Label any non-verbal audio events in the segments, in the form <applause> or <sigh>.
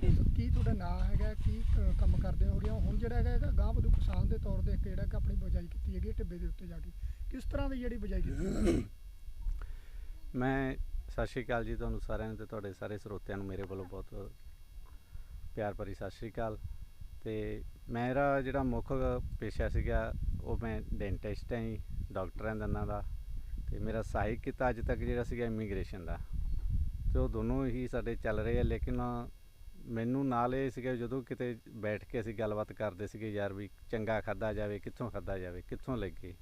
ਕੀ ਤੁਹਾਡਾ ਨਾਂ ਹੈਗਾ, ਕੀ ਕ- ਕੰਮ ਕਰਦੇ ਹੋਗੇ ਹੁਣ ਜਿਹੜਾ ਹੈਗਾ ਹੈਗਾ ਗਾਂਹ ਵਧੂ ਕਿਸਾਨ ਦੇ ਤੌਰ ਤੇ ਇੱਕ ਜਿਹੜਾ ਕਿ ਆਪਣੀ ਬਜਾਈ ਕੀਤੀ ਹੈਗੀ ਟਿੱਬੇ ਦੇ ਉੱਤੇ ਜਾ ਕੇ। ਕਿਸ ਤਰ੍ਹਾਂ ਦੀ ਜਿਹੜੀ ਬਜਾਈ ਕੀਤੀ ਮੈਂ ਸਤਿ ਸ਼੍ਰੀ ਅਕਾਲ ਜੀ ਤੁਹਾਨੂੰ ਸਾਰਿਆਂ ਨੂੰ ਤੇ ਤੁਹਾਡੇ ਸਾਰੇ ਸਰੋਤਿਆਂ ਨੂੰ ਮੇਰੇ ਵੱਲੋਂ ਬਹੁਤ ਪਿਆਰ ਭਰੀ ਸਤਿ ਸ਼੍ਰੀ ਅਕਾਲ। ਤੇ ਮੇਰਾ ਜਿਹੜਾ ਮੁੱਖ ਪੇਸ਼ਾ ਸੀਗਾ, ਉਹ ਮੈਂ ਡੈਂਟਿਸਟ ਹਾਂ ਜੀ ਡਾਕਟਰ ਹਾਂ ਦੰਦਾਂ ਦਾ। ਤੇ ਮੇਰਾ ਸਹਾਇਕ ਕੀਤਾ ਅੱਜ ਤੱਕ ਜਿਹੜਾ ਸੀਗਾ ਇਮੀਗ੍ਰੇਸ਼ਨ ਦਾ। ਤੇ ਉਹ ਦੋਨੋਂ ਹੀ ਸਾਡੇ ਚੱਲ ਰਹੇ ਆ, ਲੇਕਿਨ ਮੈਨੂੰ ਨਾਲ ਇਹ ਸੀਗਾ ਵੀ ਜਦੋਂ ਕਿਤੇ ਬੈਠ ਕੇ ਅਸੀਂ ਗੱਲਬਾਤ ਕਰਦੇ ਸੀਗੇ ਯਾਰ ਵੀ ਚੰਗਾ ਖਾਦਾ ਜਾਵੇ, ਕਿੱਥੋਂ ਖਾਦਾ ਜਾਵੇ, ਕਿੱਥੋਂ ਲੱਗੇ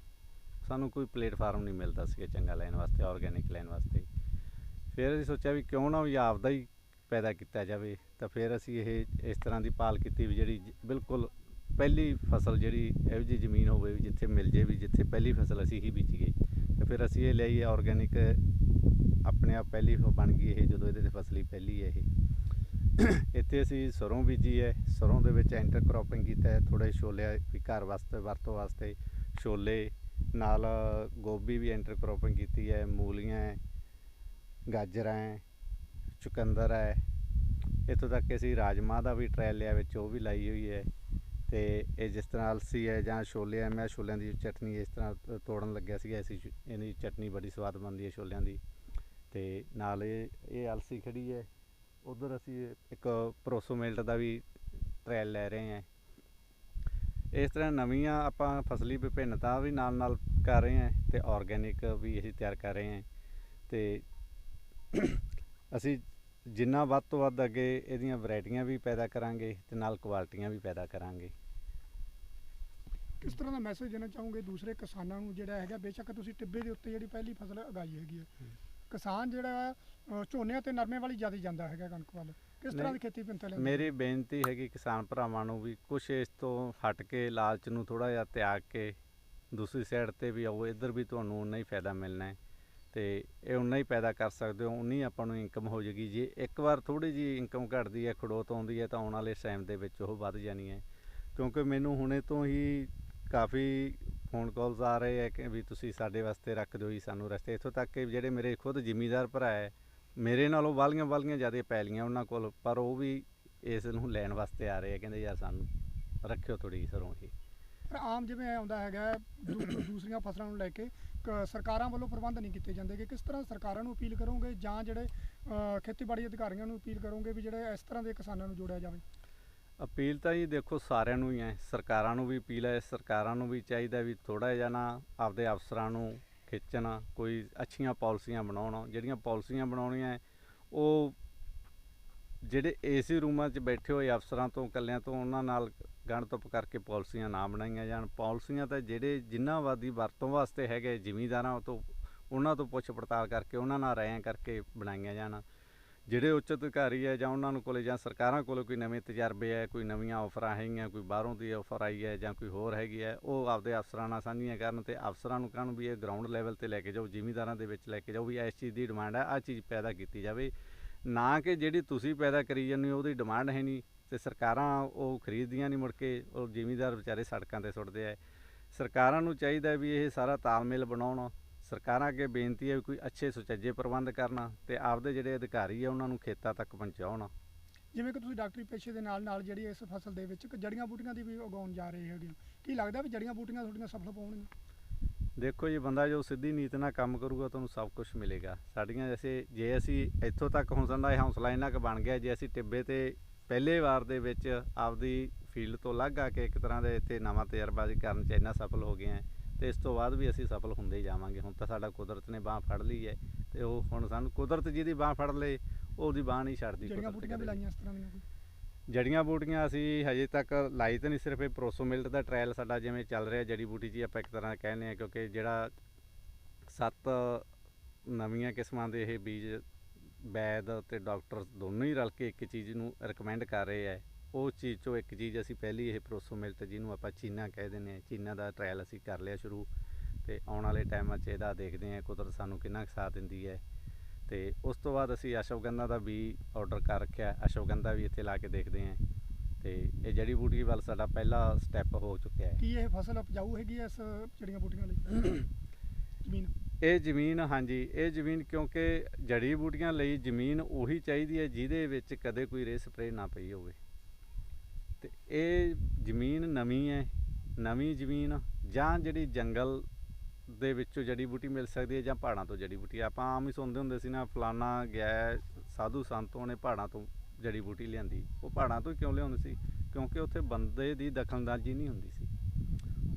ਸਾਨੂੰ ਕੋਈ ਪਲੇਟਫਾਰਮ ਨਹੀਂ ਮਿਲਦਾ ਸੀਗਾ ਚੰਗਾ ਲੈਣ ਵਾਸਤੇ ਆਰਗੈਨਿਕ ਲੈਣ ਵਾਸਤੇ। ਫਿਰ ਅਸੀਂ ਸੋਚਿਆ ਵੀ ਕਿਉਂ ਨਾ ਵੀ ਆਪਦਾ ਹੀ ਪੈਦਾ ਕੀਤਾ ਜਾਵੇ, ਤਾਂ ਫਿਰ ਅਸੀਂ ਇਹ, ਇਸ ਤਰ੍ਹਾਂ ਦੀ ਪਾਲ ਕੀਤੀ ਵੀ ਜਿਹੜੀ ਬਿਲਕੁਲ ਪਹਿਲੀ ਫਸਲ ਜਿਹੜੀ ਇਹੋ ਜਿਹੀ ਜ਼ਮੀਨ ਹੋਵੇ ਵੀ ਜਿੱਥੇ ਮਿਲ ਜੇ ਵੀ ਜਿੱਥੇ ਪਹਿਲੀ ਫਸਲ ਅਸੀਂ ਹੀ ਬੀਜੀਏ ਤਾਂ ਫਿਰ ਅਸੀਂ ਇਹ ਲਈ ਆਰਗੈਨਿਕ ਆਪਣੇ ਆਪ ਪਹਿਲੀ ਬਣ ਗਈ ਇਹ, ਜਦੋਂ ਇਹਦੇ ਤੇ ਫਸਲੀ ਪਹਿਲੀ ਹੈ ਇਹ। ਇੱਥੇ ਅਸੀਂ ਸਰੋਂ ਬੀਜੀ ਹੈ। ਸਰੋਂ ਦੇ ਵਿੱਚ ਐਂਟਰ ਕ੍ਰੋਪਿੰਗ ਕੀਤਾ ਹੈ। ਥੋੜੇ ਛੋਲੇ ਵੀ ਘਰ ਵਾਸਤੇ, ਵਰਤੋਂ ਵਾਸਤੇ ਛੋਲੇ, ਨਾਲ ਗੋਭੀ ਵੀ ਐਂਟਰ ਕ੍ਰੋਪਿੰਗ ਕੀਤੀ ਹੈ। ਮੂਲੀਆਂ ਹੈ, ਗਾਜਰਾਂ ਹੈ, ਚੁਕੰਦਰ ਹੈ। ਇੱਥੋਂ ਤੱਕ ਕਿ ਅਸੀਂ ਰਾਜਮਾ ਦਾ ਵੀ ਟ੍ਰਾਇਲ ਲਿਆ, ਵਿੱਚ ਉਹ ਵੀ ਲਾਈ ਹੋਈ ਹੈ। ਤੇ ਇਹ ਜਿਸ ਤਰ੍ਹਾਂ ਅਲਸੀ ਹੈ ਜਾਂ ਛੋਲੇ ਹੈ, ਮੈਂ ਛੋਲਿਆਂ ਦੀ ਚਟਨੀ ਇਸ ਤਰ੍ਹਾਂ ਤੋੜਨ ਲੱਗਿਆ ਸੀਗਾ। ਅਸੀਂ ਇਹਦੀ ਚਟਨੀ ਬੜੀ ਸਵਾਦ ਬਣਦੀ ਹੈ ਛੋਲਿਆਂ ਦੀ। ਤੇ ਨਾਲ ਇਹ ਇਹ ਅਲਸੀ ਖੜੀ ਹੈ। ਉਧਰ ਅਸੀਂ ਇੱਕ ਪਰੋਸੋ ਮਿਲਟ ਦਾ ਵੀ ਟ੍ਰਾਇਲ ਲੈ ਰਹੇ ਹਾਂ। ਇਸ ਤਰ੍ਹਾਂ ਨਵੀਆਂ ਆਪਾਂ ਫਸਲੀ ਵਿਭਿੰਨਤਾ ਵੀ ਨਾਲ ਨਾਲ ਕਰ ਰਹੇ ਹਾਂ ਤੇ ਆਰਗੈਨਿਕ ਵੀ ਅਸੀਂ ਤਿਆਰ ਕਰ ਰਹੇ ਹਾਂ ਤੇ ਅਸੀਂ ਜਿੰਨਾ ਵੱਧ ਤੋਂ ਵੱਧ ਅੱਗੇ ਇਹਦੀਆਂ ਵੈਰਾਈਟੀਆਂ ਵੀ ਪੈਦਾ ਕਰਾਂਗੇ ਤੇ ਨਾਲ ਕੁਆਲਿਟੀਆਂ ਵੀ ਪੈਦਾ ਕਰਾਂਗੇ। ਕਿਸ ਤਰ੍ਹਾਂ ਦਾ ਮੈਸੇਜ ਦੇਣਾ ਚਾਹੋਗੇ ਦੂਸਰੇ ਕਿਸਾਨਾਂ ਨੂੰ ਜਿਹੜਾ ਹੈਗਾ? ਬੇਸ਼ੱਕ ਤੁਸੀਂ ਟਿੱਬੇ ਦੇ ਉੱਤੇ ਜਿਹੜੀ ਪਹਿਲੀ ਫਸਲ ਉਗਾਈ ਹੈਗੀ ਹੈ। ਕਿਸਾਨ ਜਿਹੜਾ ਅ, ਝੋਨੇ ਤੇ ਨਰਮੇ ਵਾਲੀ ਜ਼ਿਆਦਾ ਜਾਂਦਾ ਹੈਗਾ ਕਣਕ ਵੱਲ। ਕਿਸ ਤਰ੍ਹਾਂ ਦੀ ਨਹੀਂ, ਖੇਤੀ ਪਿੰਤੇ ਲੈਂਦੇ ਮੇਰੀ ਬੇਨਤੀ ਹੈਗੀ ਕਿਸਾਨ ਭਰਾਵਾਂ ਨੂੰ ਵੀ ਕੁਛ ਇਸ ਤੋਂ ਹਟ ਕੇ ਲਾਲਚ ਨੂੰ ਥੋੜਾ ਜਿਹਾ ਤਿਆਗ ਕੇ ਦੂਸਰੀ ਸਾਈਡ ਤੇ ਵੀ ਆਓ ਇੱਧਰ ਵੀ ਤੁਹਾਨੂੰ ਉਨਾ ਹੀ ਫਾਇਦਾ ਮਿਲਣਾ ਹੈ ਤੇ ਇਹ ਉਨਾ ਹੀ ਪੈਦਾ ਕਰ ਸਕਦੇ ਹੋ ਉਨੀ ਆਪਾਂ ਨੂੰ ਇਨਕਮ ਹੋ ਜਾਏਗੀ। ਜੇ ਇੱਕ ਵਾਰ ਥੋੜੀ ਜੀ ਇਨਕਮ ਘਟਦੀ ਹੈ ਖੜੋਤ ਆਉਂਦੀ ਹੈ ਤਾਂ ਆਉਣ ਵਾਲੇ ਟਾਈਮ ਦੇ ਵਿੱਚ ਉਹ ਵੱਧ ਜਾਣੀ ਹੈ। ਕਿਉਂਕਿ ਮੈਨੂੰ ਹੁਣੇ ਤੋਂ ਹੀ ਕਾਫੀ ਫੋਨ ਕਾਲਸ ਆ ਰਹੇ ਹੈ ਕਿ ਵੀ ਤੁਸੀਂ ਸਾਡੇ ਵਾਸਤੇ ਰੱਖ ਦਿਓ ਜੀ, ਸਾਨੂੰ ਰਸਤੇ। ਇੱਥੋਂ ਤੱਕ ਕਿ ਜਿਹੜੇ ਮੇਰੇ ਖੁਦ ਜ਼ਿਮੀਦਾਰ ਭਰਾ ਹੈ, ਮੇਰੇ ਨਾਲੋਂ ਵਾਲੀਆਂ ਵਾਲੀਆਂ ਜ਼ਿਆਦਾ ਪੈਲੀਆਂ ਉਹਨਾਂ ਕੋਲ, ਪਰ ਉਹ ਵੀ ਇਸ ਨੂੰ ਲੈਣ ਵਾਸਤੇ ਆ ਰਹੇ ਆ ਕਹਿੰਦੇ, ਯਾਰ, ਸਾਨੂੰ ਰੱਖਿਓ ਥੋੜੀ ਸਰੋਂ ਇਹ ਪਰ ਆਮ ਜਿਵੇਂ ਆਉਂਦਾ ਹੈਗਾ ਦੂਸਰੀਆਂ ਫਸਲਾਂ ਨੂੰ ਲੈ ਕੇ, ਕ- ਸਰਕਾਰਾਂ ਵੱਲੋਂ ਪ੍ਰਬੰਧ ਨਹੀਂ ਕੀਤੇ ਜਾਂਦੇ ਕਿ ਕਿਸ ਤਰ੍ਹਾਂ ਸਰਕਾਰਾਂ ਨੂੰ ਅਪੀਲ ਕਰੋਗੇ ਜਾਂ ਜਿਹੜੇ ਖੇਤੀਬਾੜੀ ਅਧਿਕਾਰੀਆਂ ਨੂੰ ਅਪੀਲ ਕਰੋਗੇ ਵੀ ਜਿਹੜੇ ਇਸ ਤਰ੍ਹਾਂ ਦੇ ਕਿਸਾਨਾਂ ਨੂੰ ਜੋੜਿਆ ਜਾਵੇ? ਅਪੀਲ ਤਾਂ ਜੀ ਦੇਖੋ ਸਾਰਿਆਂ ਨੂੰ ਹੀ ਹੈ ਸਰਕਾਰਾਂ ਨੂੰ ਵੀ ਅਪੀਲ ਹੈ ਸਰਕਾਰਾਂ ਨੂੰ ਵੀ ਚਾਹੀਦਾ ਵੀ ਥੋੜਾ ਜਿਹਾ ਨਾ ਆਪਦੇ ਅਫਸਰਾਂ ਨੂੰ ਖਿੱਚਣ ਕੋਈ ਅੱਛੀਆਂ ਪਾਲਿਸੀਆਂ ਬਣਾਉਣ ਜਿਹੜੀਆਂ ਪਾਲਿਸੀਆਂ ਬਣਾਉਣੀਆਂ ਹੈ, ਉਹ ਜਿਹੜੇ ਏਸੀ ਰੂਮਾਂ 'ਚ ਬੈਠੇ ਹੋਏ ਅਫਸਰਾਂ ਤੋਂ ਇਕੱਲਿਆਂ ਤੋਂ ਉਹਨਾਂ ਨਾਲ ਗਣਤਪ ਕਰਕੇ ਪਾਲਿਸੀਆਂ ਨਾ ਬਣਾਈਆਂ ਜਾਣ। ਪਾਲਿਸੀਆਂ ਤਾਂ ਜਿਹੜੇ ਜਿਨ੍ਹਾਂ ਵਾਦੀ ਵਰਤੋਂ ਵਾਸਤੇ ਹੈਗੇ ਜ਼ਿਮੀਂਦਾਰਾਂ ਤੋਂ ਉਹਨਾਂ ਤੋਂ ਪੁੱਛ ਪੜਤਾਲ ਕਰਕੇ ਉਹਨਾਂ ਨਾਲ ਰਾਇਆਂ ਕਰਕੇ ਬਣਾਈਆਂ ਜਾਣ। ਜਿਹੜੇ ਉੱਚ ਅਧਿਕਾਰੀ ਹੈ ਜਾਂ ਉਹਨਾਂ ਨੂੰ ਕੋਲੇ ਜਾਂ ਸਰਕਾਰਾਂ ਕੋਲੇ ਕੋਈ ਨਵੇਂ ਤਜਰਬੇ ਹੈ, ਕੋਈ ਨਵੀਆਂ ਆਫਰਾਂ ਹੈਗੀਆਂ, ਕੋਈ ਬਾਹਰੋਂ ਦੀ ਆਫਰ ਆਈ ਹੈ ਜਾਂ ਕੋਈ ਹੋਰ ਹੈਗੀ ਹੈ, ਉਹ ਆਪਦੇ ਅਫਸਰਾਂ ਨਾਲ ਸਾਂਝੀਆਂ ਕਰਨ ਤੇ ਅਫਸਰਾਂ ਨੂੰ ਕਹਿਣ ਵੀ ਇਹ ਗਰਾਊਂਡ ਲੈਵਲ ਤੇ ਲੈ ਕੇ ਜਾਓ, ਜ਼ਿਮੀਂਦਾਰਾਂ ਦੇ ਵਿੱਚ ਲੈ ਕੇ ਜਾਓ ਵੀ ਇਸ ਚੀਜ਼ ਦੀ ਡਿਮਾਂਡ ਹੈ, ਆਹ ਚੀਜ਼ ਪੈਦਾ ਕੀਤੀ ਜਾਵੇ। ਨਾ ਕਿ ਜਿਹੜੀ ਤੁਸੀਂ ਪੈਦਾ ਕਰੀ ਜਾਂਦੇ ਹੋ, ਉਹਦੀ ਡਿਮਾਂਡ ਹੈ ਨਹੀਂ ਤੇ ਸਰਕਾਰਾਂ ਉਹ ਖਰੀਦਦੀਆਂ ਨਹੀਂ ਮੁੜ ਕੇ, ਉਹ ਜ਼ਿਮੀਂਦਾਰ ਵਿਚਾਰੇ ਸੜਕਾਂ ਤੇ ਸੁੱਟਦੇ ਆ। ਸਰਕਾਰਾਂ ਨੂੰ ਚਾਹੀਦਾ ਵੀ ਇਹ ਸਾਰਾ ਤਾਲਮੇਲ ਬਣਾਉਣ ਸਰਕਾਰਾਂ ਅੱਗੇ ਬੇਨਤੀ ਹੈ ਵੀ ਕੋਈ ਅੱਛੇ ਸੁਚੱਜੇ ਪ੍ਰਬੰਧ ਕਰਨ ਤੇ ਆਪਦੇ ਜਿਹੜੇ ਅਧਿਕਾਰੀ ਆ ਉਹਨਾਂ ਨੂੰ ਖੇਤਾਂ ਤੱਕ ਪਹੁੰਚਾਉਣ। ਜਿਵੇਂ ਕਿ ਤੁਸੀਂ ਡਾਕਟਰੀ ਪੇਸ਼ੇ ਦੇ ਨਾਲ ਨਾਲ ਜਿਹੜੀ ਇਸ ਫਸਲ ਦੇ ਵਿੱਚ ਜੜੀਆਂ ਬੂਟੀਆਂ ਦੀ ਵੀ ਉਗਾਉਣ ਜਾ ਰਹੇ ਹੈਗੇ। ਕੀ ਲੱਗਦਾ ਵੀ ਜੜੀਆਂ ਬੂਟੀਆਂ ਤੁਹਾਡੀਆਂ ਸਫਲ ਪਾਉਣਗੀਆਂ ਦੇਖੋ ਜੀ ਬੰਦਾ ਜੋ ਸਿੱਧੀ ਨੀਤ ਨਾਲ ਕੰਮ ਕਰੂਗਾ ਤੁਹਾਨੂੰ ਸਭ ਕੁਝ ਮਿਲੇਗਾ। ਸਾਡੀਆਂ ਜੈਸੇ ਜੇ ਅਸੀਂ ਇੱਥੋਂ ਤੱਕ ਸਾਡਾ ਇਹ ਹੌਸਲਾ ਇੰਨਾ ਕੁ ਬਣ ਗਿਆ ਜੇ ਅਸੀਂ ਟਿੱਬੇ ਤੇ ਪਹਿਲੇ ਵਾਰ ਦੇ ਵਿੱਚ ਆਪਦੀ ਫੀਲਡ ਤੋਂ ਅਲੱਗ ਆ ਕੇ ਇੱਕ ਤਰ੍ਹਾਂ ਦੇ ਇੱਥੇ ਨਵਾਂ ਤਜਰਬਾ ਜੀ ਕਰਨ ਚ ਇੰਨਾ ਸਫਲ ਹੋ ਗਏ ਹਾਂ ਤੇ ਇਸ ਤੋਂ ਬਾਅਦ ਵੀ ਅਸੀਂ ਸਫਲ ਹੁੰਦੇ ਜਾਵਾਂਗੇ। ਹੁਣ ਤਾਂ ਸਾਡਾ ਕੁਦਰਤ ਨੇ ਬਾਹ ਫੜ ਲਈ ਹੈ ਤੇ ਉਹ ਹੁਣ ਸਾਨੂੰ ਕੁਦਰਤ ਜਿਹਦੀ ਬਾਹ ਫੜ ਲੇ ਉਹਦੀ ਬਾਹ ਨਹੀਂ ਛੱਡਦੀ ਜੜੀਆਂ ਬੂਟੀਆਂ ਵੀ ਕਦੇ। ਲਾਈਆਂ ਇਸ ਤਰ੍ਹਾਂ ਦੀਆਂ ਕੋਈ? ਜੜੀਆਂ ਬੂਟੀਆਂ ਅਸੀਂ ਹਜੇ ਤੱਕ ਲਾਈ ਤਾਂ ਨਹੀਂ ਸਿਰਫ ਇਹ ਪ੍ਰੋਸੋ ਮਿਲਟ ਦਾ ਟ੍ਰਾਇਲ ਸਾਡਾ ਜਿਵੇਂ ਚੱਲ ਰਿਹਾ ਜੜੀ ਬੂਟੀ ਜੀ ਆਪਾਂ ਇੱਕ ਤਰ੍ਹਾਂ ਕਹਿੰਦੇ ਆ ਕਿਉਂਕਿ ਜਿਹੜਾ ਸੱਤ ਨਵੀਆਂ ਕਿਸਮਾਂ ਦੇ ਇਹ ਬੀਜ ਵੈਦ ਤੇ ਡਾਕਟਰ ਦੋਨੋਂ ਹੀ ਰਲ ਕੇ ਇੱਕ ਚੀਜ਼ ਨੂੰ ਰეკਮੈਂਡ ਕਰ ਰਹੇ ਆ ਉਹ ਚੀਜ਼ ਚੋਂ ਇੱਕ ਚੀਜ਼ ਅਸੀਂ ਪਹਿਲੀ ਇਹ ਪ੍ਰੋਸੋ ਮਿਲਟ ਜਿਹਨੂੰ ਆਪਾਂ ਚੀਨਾ ਕਹਿ ਦਿੰਦੇ ਆ ਚੀਨਾ ਦਾ ਟ੍ਰਾਇਲ ਅਸੀਂ ਕਰ ਲਿਆ ਸ਼ੁਰੂ ਤੇ ਆਉਣ ਵਾਲੇ ਟਾਈਮਾਂ 'ਚ ਇਹਦਾ ਦੇਖਦੇ ਆ ਕੁਦਰਤ ਸਾਨੂੰ ਕਿੰਨਾ ਕੁ ਸਾਥ ਦਿੰਦੀ ਹੈ। ਤੇ ਉਸ ਤੋਂ ਬਾਅਦ ਅਸੀਂ ਅਸ਼ਵਗੰਧਾ ਦਾ ਵੀ ਆਰਡਰ ਕਰ ਰੱਖਿਆ। ਅਸ਼ਵਗੰਧਾ ਵੀ ਇੱਥੇ ਲਾ ਕੇ ਦੇਖਦੇ ਹਾਂ। ਤੇ ਇਹ ਜੜੀ ਬੂਟੀ ਵੱਲ ਸਾਡਾ ਪਹਿਲਾ ਸਟੈਪ ਹੋ ਚੁੱਕਿਆ ਹੈ। ਕੀ ਇਹ ਫਸਲ ਉਪਜਾਊ ਹੈਗੀ ਇਸ ਜੜੀਆਂ ਬੂਟੀਆਂ ਲਈ? <coughs> ਜ਼ਮੀਨ? ਇਹ ਜ਼ਮੀਨ ਹਾਂਜੀ ਇਹ ਜ਼ਮੀਨ ਕਿਉਂਕਿ ਜੜੀ ਬੂਟੀਆਂ ਲਈ ਜ਼ਮੀਨ ਉਹੀ ਚਾਹੀਦੀ ਹੈ ਜਿਹਦੇ ਵਿੱਚ ਕਦੇ ਕੋਈ ਰੇ ਸਪਰੇਅ ਨਾ ਪਈ ਹੋਵੇ। ਤੇ ਇਹ ਜ਼ਮੀਨ ਨਵੀਂ ਹੈ, ਨਵੀਂ ਜ਼ਮੀਨ ਜਾਂ ਜਿਹੜੀ ਜੰਗਲ ਦੇ ਵਿੱਚੋਂ ਜੜੀ ਬੂਟੀ ਮਿਲ ਸਕਦੀ ਹੈ ਜਾਂ ਪਹਾੜਾਂ ਤੋਂ ਜੜੀ ਬੂਟੀ। ਆਪਾਂ ਆਮ ਹੀ ਸੁਣਦੇ ਹੁੰਦੇ ਸੀ ਨਾ, ਫਲਾਨਾ ਗਿਆ ਸਾਧੂ ਸੰਤੋਂ ਨੇ ਪਹਾੜਾਂ ਤੋਂ ਜੜੀ ਬੂਟੀ ਲਿਆਂਦੀ। ਉਹ ਪਹਾੜਾਂ ਤੋਂ ਹੀ ਕਿਉਂ ਲਿਆਉਂਦੇ ਸੀ? ਕਿਉਂਕਿ ਉੱਥੇ ਬੰਦੇ ਦੀ ਦਖਲਅੰਦਾਜ਼ੀ ਨਹੀਂ ਹੁੰਦੀ ਸੀ।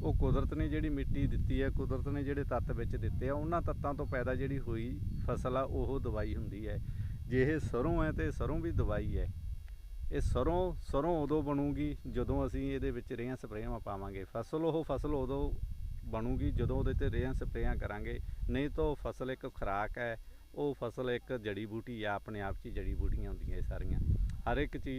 ਉਹ ਕੁਦਰਤ ਨੇ ਜਿਹੜੀ ਮਿੱਟੀ ਦਿੱਤੀ ਹੈ, ਕੁਦਰਤ ਨੇ ਜਿਹੜੇ ਤੱਤ ਵਿੱਚ ਦਿੱਤੇ ਆ, ਉਹਨਾਂ ਤੱਤਾਂ ਤੋਂ ਪੈਦਾ ਜਿਹੜੀ ਹੋਈ ਫਸਲ ਆ, ਉਹ ਦਵਾਈ ਹੁੰਦੀ ਹੈ। ਜੇ ਇਹ ਸਰੋਂ ਹੈ ਤੇ ਸਰੋਂ ਵੀ ਦਵਾਈ ਹੈ। ਇਹ ਸਰੋਂ ਸਰੋਂ ਉਦੋਂ ਬਣੂਗੀ ਜਦੋਂ ਅਸੀਂ ਇਹਦੇ ਵਿੱਚ ਰੇਹਾਂ ਸਪਰੇਆਂ ਪਾਵਾਂਗੇ। ਫਸਲ ਉਹ ਫਸਲ ਉਦੋਂ ਬਣੂਗੀ ਜਦੋਂ ਉਹਦੇ ਤੇ ਰੇਹਾਂ ਸਪਰੇਆਂ ਕਰਾਂਗੇ। ਨਹੀਂ ਤਾਂ ਉਹ ਫਸਲ ਇੱਕ ਖੁਰਾਕ ਹੈ, ਉਹ ਫਸਲ ਇੱਕ ਜੜੀ ਬੂਟੀ ਆ, ਆਪਣੇ ਆਪ 'ਚ ਜੜੀ ਬੂਟੀਆਂ ਹੁੰਦੀਆਂ ਇਹ ਸਾਰੀਆਂ। ਹਰ ਇੱਕ ਚੀਜ਼